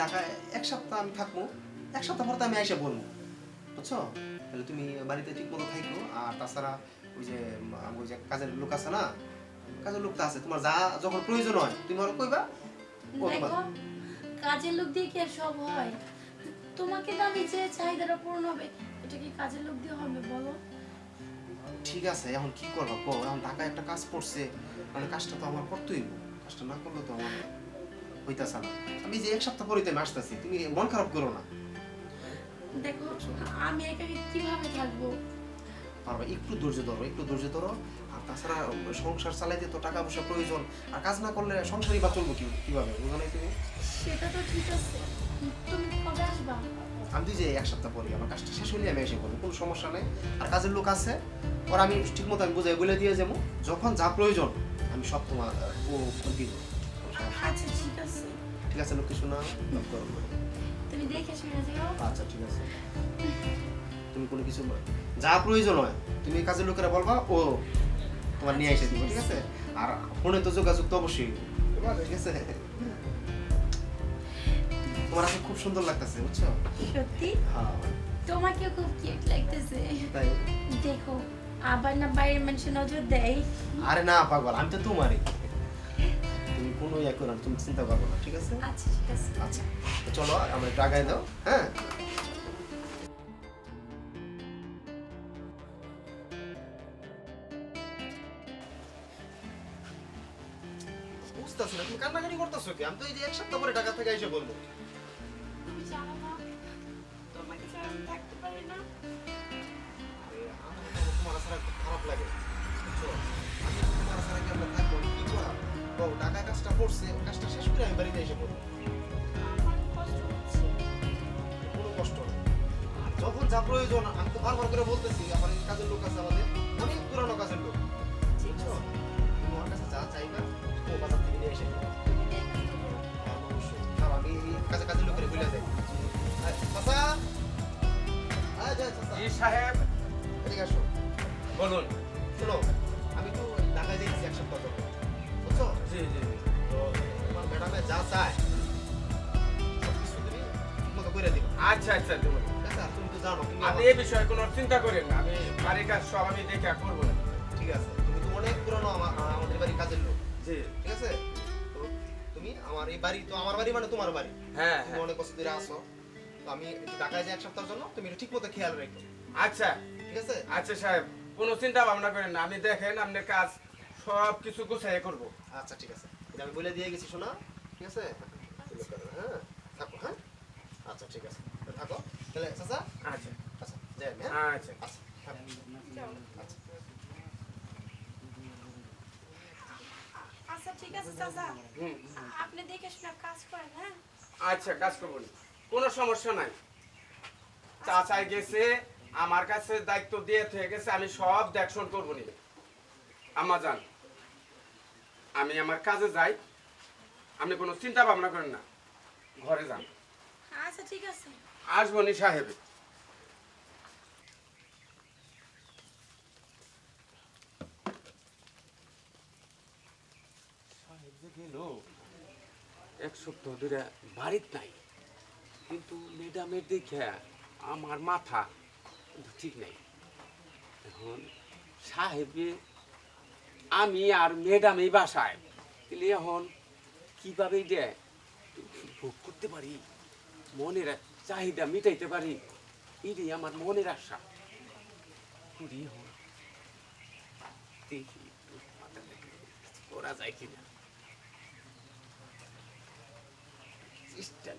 ঢাকায় এক সপ্তাহ আমি থাকব। এক সপ্তাহ পর তো আমি এসে বলব। বুঝছ? তাহলে তুমি বাড়িতে ঠিক মতো থাকো আর তাছাড়া ওই যে ওই যে কাজের লোক আছে না কাজের লোক তো আছে। তোমার যা যখন প্রয়োজন হয় তুমি ওরা কইবা কাজের লোক দিয়ে কি আর সব হয়? তোমাকে দামি যে চাহিদাটা পূরণ হবে এটা কি কাজের লোক দিয়ে হবে বলো? ঠিক আছে এখন কি করব? এখন ঢাকায় একটা কাজ পড়ছে। মানে কাজটা তো আমার করতেই কাজটা না করলে তো আমার হইতাছে না। আমি যে এক সপ্তাহ পরে আমি আসতেছি তুমি মন খারাপ করো না। দেখো আমি একা কীভাবে থাকব? পারবা একটু ধৈর্য ধরো একটু ধৈর্য ধরো। আর তাছাড়া সংসার চালাইতে তো টাকা পয়সা প্রয়োজন। আর কাজ না করলে সংসারই বা চলবো কীভাবে বুঝো নাই তুমি? সেটা তো ঠিক আছে তুমি কবে আসবা? আমি যে এক সপ্তাহ পরে আমার কাজটা শেষ হলে আমি এসে করব কোনো সমস্যা নেই। আর কাজের লোক আছে ওরা আমি ঠিক মতো আমি বুঝাই বলে দিয়ে যাব। যখন যা প্রয়োজন আমি সব তোমার ও দিব। আচ্ছা ঠিক আছে। ঠিক আছে শোনা করো তুমি দেখে শুনে যাও। আচ্ছা ঠিক আছে। তুমি কোনো কিছু যা প্রয়োজন হয় তুমি কাজের লোকেরা বলবা ও তোমার নিয়ে এসে দিব ঠিক আছে? আর ফোনে তো যোগাযোগ তো অবশ্যই। ঠিক আছে তোমার আসলে খুব সুন্দর লাগতেছে বুঝছ? সত্যি? হ্যাঁ। তোমাকে খুব কিউট লাগতেছে। তাই? দেখো আবার না বাইরের মানুষ নজর দেয়। আরে না পাগল আমি তো তোমারই। তুমি কোনো ইয়া করো না, তুমি চিন্তা করব না ঠিক আছে? আচ্ছা ঠিক আছে। আচ্ছা তো চলো আমরা আগায় দাও হ্যাঁ? বুঝতেছি না তুমি কান্নাকাটি করতেছো কি? আমি তো এই যে এক সপ্তাহ পরে ঢাকা থেকে এসে বলব। তুমি জানো না তোমাকে ছাড়া থাকতে পারি না। আমার তোমার ছাড়া খুব খারাপ লাগে। আমি তোমার ছাড়া কি আমরা থাকব? কি করা বউ ঢাকায় কাজটা করছে কাজটা শেষ করে আমি বাড়িতে এসে হচ্ছে কোনো কষ্ট যখন যা প্রয়োজন আমি তো বারবার করে বলতেছি আমার কাজের লোক আছে আমাদের অনেক পুরানো কাজের লোক। বুঝছ? তুমি আমার কাছে যা চাইবা ও বাজার থেকে নিয়ে এসে হ্যাঁ, আমি কাজে কাজের লোকের বলে যাই। চাচা! যাই চাচা। জি সাহেব। এদিকে আসো। বলুন। শোনো আমি তো ঢাকায় যাইছি এক সপ্তাহ জি জি তো তোমার ম্যাডামে যা চায় আচ্ছা আচ্ছা দেবো। ঠিক আছে আর তুমি তো জানো আপনি এই বিষয়ে কোনো চিন্তা করেন না। আমি বাড়ির কাজ সব আমি দেখে করব ঠিক আছে তুমি তো অনেক পুরনো আমাদের বাড়ির কাজের লোক। জি। ঠিক আছে? তো তুমি আমার এই বাড়ি তো আমার বাড়ি মানে তোমার বাড়ি। হ্যাঁ তুমি হ্যাঁ। অনেক বছর ধরে আসো। তো আমি একটু ঢাকায় যাই এক সপ্তাহের জন্য তুমি ঠিক মতো খেয়াল রেখো। আচ্ছা। ঠিক আছে? আচ্ছা সাহেব কোনো চিন্তা ভাবনা করেন না। আমি দেখেন আপনার কাজ সব কিছু গুছাই করব। আচ্ছা ঠিক আছে। আমি বলে দিয়ে গেছি শোনা। ঠিক আছে? হ্যাঁ থাকো হ্যাঁ? আচ্ছা ঠিক আছে। থাকো। তাহলে চাচা? আচ্ছা। আচ্ছা যাই আমি হ্যাঁ? আচ্ছা। আচ্ছা আচ্ছা। আচ্ছা ঠিক আছে চাচা। আপনি দেখে শুনে কাজ করেন হ্যাঁ? আচ্ছা কাজ করব না। কোনো সমস্যা নাই। চাচাই গেছে আমার কাছে দায়িত্ব দিয়ে থেকে গেছে আমি সব দেখশন করব নি। আমা যান। আমি আমার কাজে যাই আপনি কোনো চিন্তা ভাবনা করেন না ঘরে যান। আচ্ছা ঠিক আছে। আসব নি সাহেব সাহেব যে এক সপ্তাহ ধরে বাড়িত নাই কিন্তু ম্যাডামের দেখে আমার মাথা ঠিক নাই। এখন সাহেবে আমি আর ম্যাডাম এই বাসায়। তাহলে এখন কীভাবে দেয় ভোগ করতে পারি? মনের চাহিদা মিটাইতে পারি? এটাই আমার মনের আশা। করি এখন। দেখি করা যায় কিনা। চেষ্টা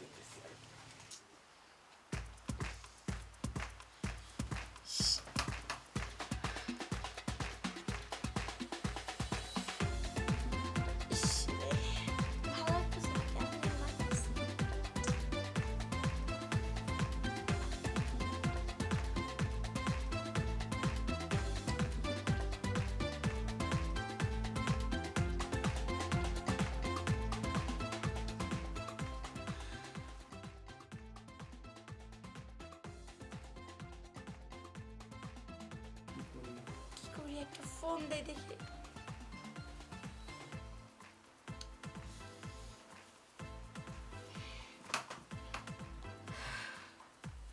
ফোন দেয় দেখি।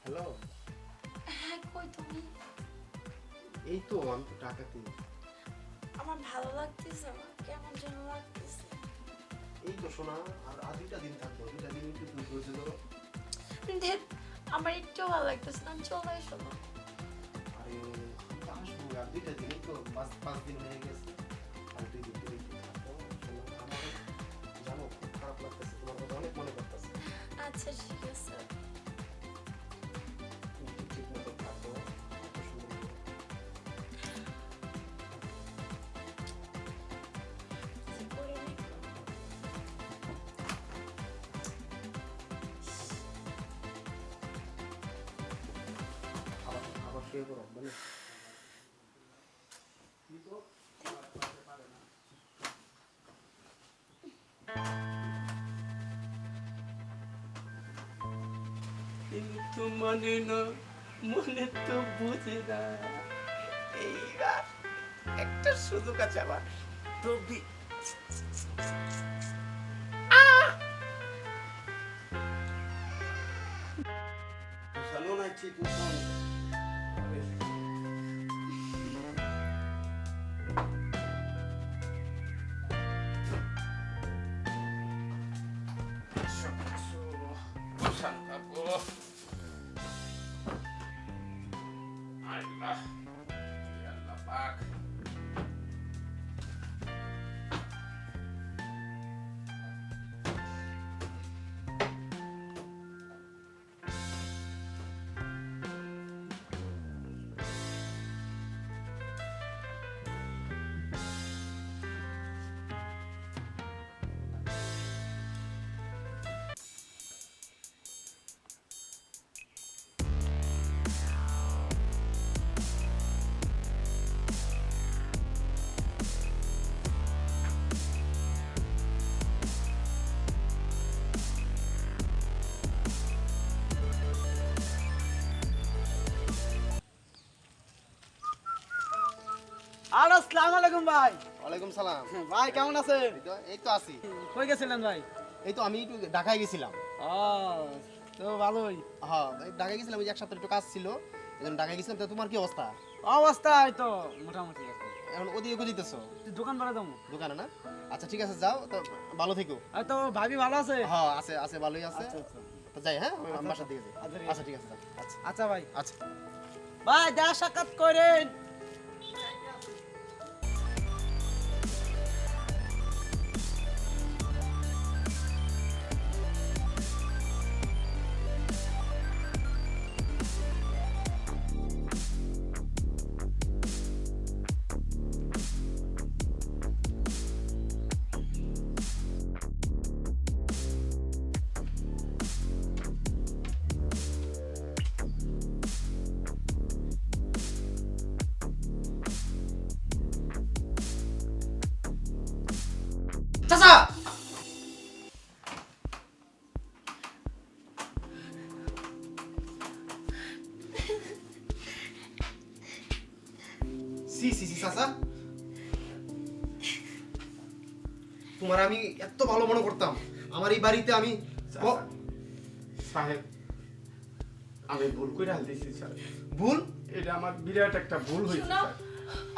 হ্যালো? হ্যাঁ কই তুমি? এই তো আমি তো আমার ভালো লাগতেছে না কেমন যেন লাগতেছে। এই তো শোনা আর আর দুইটা দিন থাকব দুইটা দিন একটু তুমি দেখ আমার একটু ভালো লাগতেছে না চলে এসো। না আরে আসব আর দুইটা দিন পাঁচ পাঁচ দিন হয়ে গেছে আর দুই জানো খুব খারাপ লাগতেছে তোমার কথা অনেক মনে করতেছে আচ্ছা ঠিক আছে কিন্তু মানে না, মনে তো বুঝে না। এইবার একটা সুযোগ আছে আবার তবি আহ! সালোনা ঠিক আর আসসালামু আলাইকুম ভাই। ওয়ালাইকুম সালাম। ভাই কেমন আছেন? এই তো আছি। কই গেছিলেন ভাই? এই তো আমি একটু ঢাকায় গেছিলাম। তো ভালোই। হ্যাঁ ঢাকায় গেছিলাম ওই যে এক সপ্তাহ একটু কাজ ছিল। এই ঢাকায় গেছিলাম তা তোমার কি অবস্থা? অবস্থা এই তো মোটামুটি এখন ওদিকে দোকান ভাড়া দাম দোকানে না? আচ্ছা ঠিক আছে যাও তো ভালো থেকো। তো ভাবি ভালো আছে? হ্যাঁ আছে আছে ভালোই আছে। আচ্ছা আচ্ছা। তো যাই হ্যাঁ আমি আচ্ছা, বাসার দিকে যাই। আচ্ছা, ঠিক আছে। আচ্ছা আচ্ছা ভাই। আচ্ছা। ভাই দেখা সাক্ষাৎ করেন। চাচা সি সি সি চাচা তোমার আমি এত ভালো মনে করতাম। আমার এই বাড়িতে আমি সাহেব আমি ভুল করে হালতেছি স্যার। ভুল? এটা আমার বিরাট একটা ভুল হয়েছে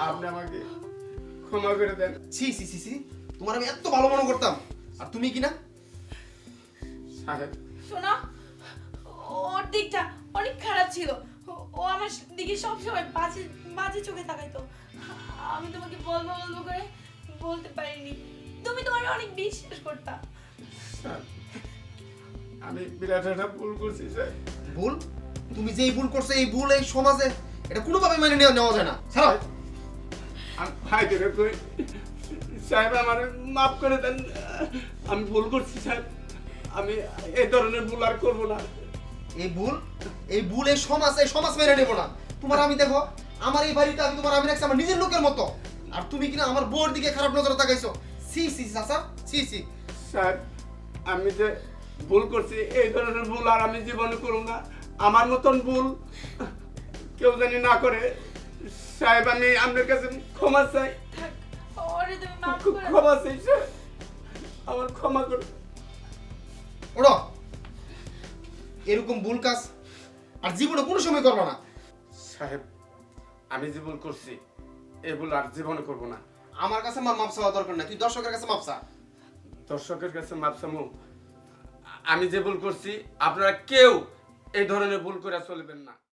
আপনি আমাকে ক্ষমা করে দেন। সি সি সি সি তোমার আমি এত ভালো মনে করতাম। আর তুমি কি না? সাহেব শোনো ওর দিকটা অনেক খারাপ ছিল। ও- আমার দিকে সবসময় বাজে বাজে চোখে তাকাইতো। আমি তোমাকে বলব বলব করে বলতে পারিনি। তুমি তোমার অনেক বিশ্বাস করতা। আমি বিরাট একটা ভুল করছি স্যার। ভুল? তুমি যে এই ভুল করছ এই ভুল এই সমাজে এটা কোনোভাবে মেনে নেওয়া নেওয়া যায় না। আমি ভাই করে কই সাহেব আমার মাফ করে দেন। আমি ভুল করছি সাহেব। আমি এই ধরনের ভুল আর করব না। এই ভুল? এই ভুল এই সমাজ এই সমাজ মেনে নেব না। তোমার আমি দেখো আমার এই বাড়িতে আমি তোমার আমি রাখছি আমার নিজের লোকের মতো। আর তুমি কিনা আমার বউর দিকে খারাপ নজরে তাকাইছো। সি সি চাচা সি সি স্যার আমি যে ভুল করছি এই ধরনের ভুল আর আমি জীবনে করব না। আমার মতন ভুল কেউ জানি না করে। সাহেব আমি আপনার কাছে ক্ষমা চাই। ওরে তুমি মাফ করে ক্ষমা আমার ক্ষমা করুন ওড়ো। এরকম ভুল কাজ আর জীবনে কোনো সময় করবা না। সাহেব আমি যে ভুল করছি এই ভুল আর জীবনে করব না। আমার কাছে মা মাপ চাওয়া দরকার নাই। তুই দর্শকের কাছে মাপ চা। দর্শকের কাছে মাপসামু আমি যে ভুল করছি আপনারা কেউ এই ধরনের ভুল করে চলবেন না।